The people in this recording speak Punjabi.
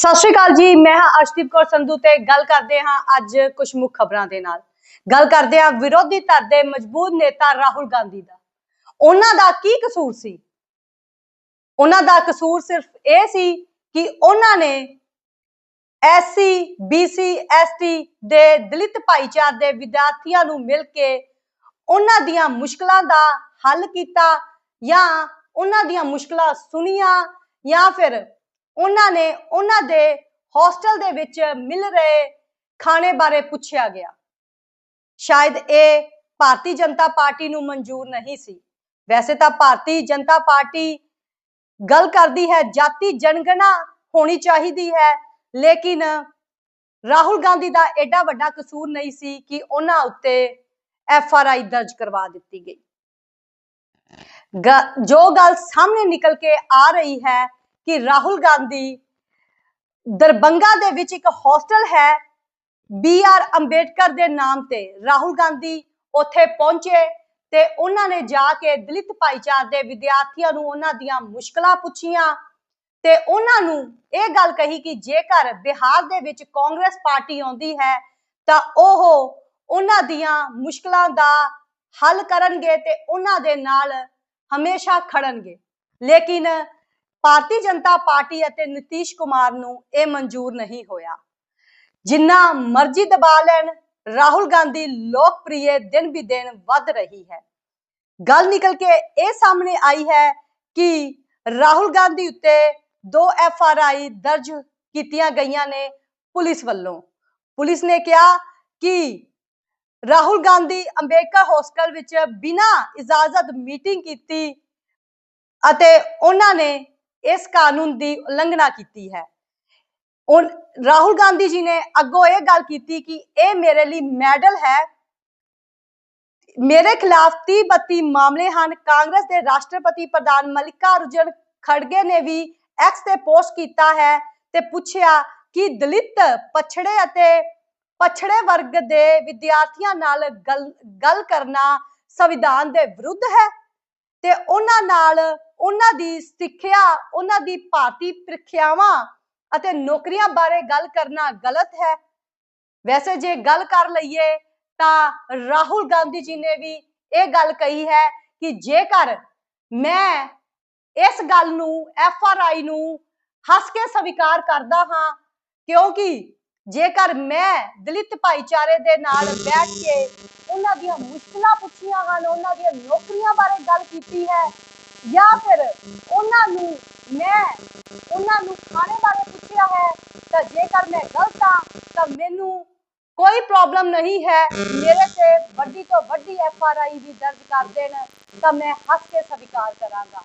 ਸਤਿ ਸ਼੍ਰੀ ਅਕਾਲ ਜੀ, ਮੈਂ ਹਾਂ ਅਰਸ਼ਦੀਪ ਕੌਰ ਸੰਧੂ ਤੇ ਗੱਲ ਕਰਦੇ ਹਾਂ ਅੱਜ ਕੁਝ ਮੁੱਖ ਖਬਰਾਂ ਦੇ ਨਾਲ। ਗੱਲ ਕਰਦੇ ਹਾਂ ਵਿਰੋਧੀ ਧਿਰ ਦੇ ਮਜ਼ਬੂਤ ਨੇਤਾ ਰਾਹੁਲ ਗਾਂਧੀ ਦਾ। ਉਹਨਾਂ ਦਾ ਕੀ ਕਸੂਰ ਸੀ? ਉਹਨਾਂ ਦਾ ਕਸੂਰ ਸਿਰਫ ਇਹ ਸੀ ਕਿ ਉਹਨਾਂ ਨੇ ਐਸਸੀ ਬੀਸੀ ਐਸਟੀ ਦੇ ਦਲਿਤ ਭਾਈਚਾਰੇ ਦੇ ਵਿਦਿਆਰਥੀਆਂ ਨੂੰ ਮਿਲ ਕੇ ਉਹਨਾਂ ਦੀਆਂ ਮੁਸ਼ਕਲਾਂ ਦਾ ਹੱਲ ਕੀਤਾ ਜਾਂ ਉਹਨਾਂ ਦੀਆਂ ਮੁਸ਼ਕਲਾਂ ਸੁਣੀਆਂ ਜਾਂ ਫਿਰ ਉਹਨਾਂ ਨੇ ਉਹਨਾਂ ਦੇ ਹੋਸਟਲ ਦੇ ਵਿੱਚ ਮਿਲ ਰਹੇ ਖਾਣੇ ਬਾਰੇ ਪੁੱਛਿਆ ਗਿਆ। ਸ਼ਾਇਦ ਇਹ ਭਾਰਤੀ ਜਨਤਾ ਪਾਰਟੀ ਨੂੰ ਮਨਜ਼ੂਰ ਨਹੀਂ ਸੀ। ਵੈਸੇ ਤਾਂ ਭਾਰਤੀ ਜਨਤਾ ਪਾਰਟੀ ਗੱਲ ਕਰਦੀ ਹੈ, ਜਾਤੀ ਜਨਗਣਾ ਹੋਣੀ ਚਾਹੀਦੀ ਹੈ, ਲੇਕਿਨ ਰਾਹੁਲ ਗਾਂਧੀ ਦਾ ਐਡਾ ਵੱਡਾ ਕਸੂਰ ਨਹੀਂ ਸੀ ਕਿ ਉਹਨਾਂ ਉੱਤੇ ਐਫ ਆਰ ਆਈ ਦਰਜ ਕਰਵਾ ਦਿੱਤੀ ਗਈ। ਗ- ਜੋ ਗੱਲ ਸਾਹਮਣੇ ਨਿਕਲ ਕੇ ਆ ਰਹੀ ਹੈ ਕਿ ਰਾਹੁਲ ਗਾਂਧੀ ਦਰਬੰਗਾ ਦੇ ਵਿੱਚ ਇੱਕ ਹੋਸਟਲ ਹੈ ਬੀ ਆਰ ਅੰਬੇਡਕਰ ਦੇ ਨਾਮ ਤੇ। ਰਾਹੁਲ ਗਾਂਧੀ ਉੱਥੇ ਪਹੁੰਚੇ ਤੇ ਉਹਨਾਂ ਨੇ ਜਾ ਕੇ ਦਲਿਤ ਭਾਈਚਾਰੇ ਦੇ ਵਿਦਿਆਰਥੀਆਂ ਨੂੰ ਉਹਨਾਂ ਦੀਆਂ ਮੁਸ਼ਕਲਾਂ ਪੁੱਛੀਆਂ ਤੇ ਉਹਨਾਂ ਨੂੰ ਇਹ ਗੱਲ ਕਹੀ ਕਿ ਜੇਕਰ ਬਿਹਾਰ ਦੇ ਵਿੱਚ ਕਾਂਗਰਸ ਪਾਰਟੀ ਆਉਂਦੀ ਹੈ ਤਾਂ ਉਹ ਉਹਨਾਂ ਦੀਆਂ ਮੁਸ਼ਕਲਾਂ ਦਾ ਹੱਲ ਕਰਨਗੇ ਤੇ ਉਹਨਾਂ ਦੇ ਨਾਲ ਹਮੇਸ਼ਾ ਖੜਨਗੇ। ਲੇਕਿਨ ਭਾਰਤੀ ਜਨਤਾ ਪਾਰਟੀ ਅਤੇ ਨਿਤੀਸ਼ ਕੁਮਾਰ ਨੂੰ ਇਹ ਮਨਜ਼ੂਰ ਨਹੀਂ ਹੋਇਆ। ਜਿੰਨਾ ਮਰਜ਼ੀ ਦਬਾ ਲੈਣ, ਰਾਹੁਲ ਗਾਂਧੀ ਲੋਕਪ੍ਰਿਯ ਦਿਨ ਵੀ ਦਿਨ ਵੱਧ ਰਹੀ ਹੈ। ਗੱਲ ਨਿਕਲ ਕੇ ਇਹ ਸਾਹਮਣੇ ਆਈ ਹੈ ਕਿ ਰਾਹੁਲ ਗਾਂਧੀ ਉੱਤੇ ਦੋ ਐਫ ਆਰ ਆਈ ਦਰਜ ਕੀਤੀਆਂ ਗਈਆਂ ਨੇ ਪੁਲਿਸ ਵੱਲੋਂ। ਪੁਲਿਸ ਨੇ ਕਿਹਾ ਕਿ ਰਾਹੁਲ ਗਾਂਧੀ ਅੰਬੇਡਕਰ ਹੌਸਟਲ ਵਿੱਚ ਬਿਨਾਂ ਇਜਾਜ਼ਤ ਮੀਟਿੰਗ ਕੀਤੀ ਅਤੇ ਉਹਨਾਂ ਨੇ ਇਸ ਕਾਨੂੰਨ ਦੀ ਉਲੰਘਣਾ ਕੀਤੀ ਹੈ। ਉਹ ਰਾਹੁਲ ਗਾਂਧੀ ਜੀ ਨੇ ਅੱਗੋਂ ਇਹ ਗੱਲ ਕੀਤੀ ਕਿ ਇਹ ਮੇਰੇ ਲਈ ਮੈਡਲ ਹੈ। ਮੇਰੇ ਖਿਲਾਫ 30 32 ਮਾਮਲੇ ਹਨ। ਕਾਂਗਰਸ ਦੇ ਰਾਸ਼ਟਰਪਤੀ ਪ੍ਰਧਾਨ ਮਲਿਕਾ ਅਰਜੁਨ ਖੜਗੇ ਨੇ ਵੀ ਐਕਸ ਤੇ ਪੋਸਟ ਕੀਤਾ ਹੈ ਤੇ ਪੁੱਛਿਆ ਕਿ ਦਲਿਤ ਪਛੜੇ ਅਤੇ ਪਛੜੇ ਵਰਗ ਦੇ ਵਿਦਿਆਰਥੀਆਂ ਨਾਲ ਗੱਲ ਗੱਲ ਕਰਨਾ ਸੰਵਿਧਾਨ ਦੇ ਵਿਰੁੱਧ ਹੈ ਤੇ ਉਹਨਾਂ ਨਾਲ ਉਹਨਾਂ ਦੀ ਸਿੱਖਿਆ, ਉਹਨਾਂ ਦੀ ਭਾਰਤੀ ਪ੍ਰੀਖਿਆਵਾਂ ਅਤੇ ਨੌਕਰੀਆਂ ਬਾਰੇ ਗੱਲ ਕਰਨਾ ਗਲਤ ਹੈ। ਵੈਸੇ ਜੇ ਗੱਲ ਕਰ ਲਈਏ ਤਾਂ ਰਾਹੁਲ ਗਾਂਧੀ ਜੀ ਨੇ ਵੀ ਇਹ ਗੱਲ ਕਹੀ ਹੈ ਕਿ ਜੇਕਰ ਮੈਂ ਇਸ ਗੱਲ ਨੂੰ, ਐਫ ਆਰ ਆਈ ਨੂੰ ਹੱਸ ਕੇ ਸਵੀਕਾਰ ਕਰਦਾ ਹਾਂ, ਕਿਉਂਕਿ ਜੇਕਰ ਮੈਂ ਦਲਿਤ ਭਾਈਚਾਰੇ ਦੇ ਨਾਲ ਬੈਠ ਕੇ ਉਹਨਾਂ ਦੀਆਂ ਮੁਸ਼ਕਲਾਂ ਪੁੱਛੀਆਂ ਹਨ, ਉਹਨਾਂ ਦੀਆਂ ਨੌਕਰੀਆਂ ਬਾਰੇ ਗੱਲ ਕੀਤੀ ਹੈ ਜਾਂ ਫਿਰ ਉਹਨਾਂ ਨੂੰ ਮੈਂ, ਉਹਨਾਂ ਨੂੰ ਖਾਣੇ ਬਾਰੇ ਪੁੱਛਿਆ ਹੈ, ਤਾਂ ਜੇਕਰ ਮੈਂ ਗਲਤ ਹਾਂ, ਤਾਂ ਮੈਨੂੰ ਕੋਈ ਪ੍ਰੋਬਲਮ ਨਹੀਂ ਹੈ। ਮੇਰੇ ਤੇ ਵੱਡੀ ਤੋਂ ਵੱਡੀ ਐਫ ਆਰ ਆਈ ਵੀ ਦਰਜ ਕਰ ਦੇਣ, ਤਾਂ ਮੈਂ ਹੱਸ ਕੇ ਸਵੀਕਾਰ ਕਰਾਂਗਾ।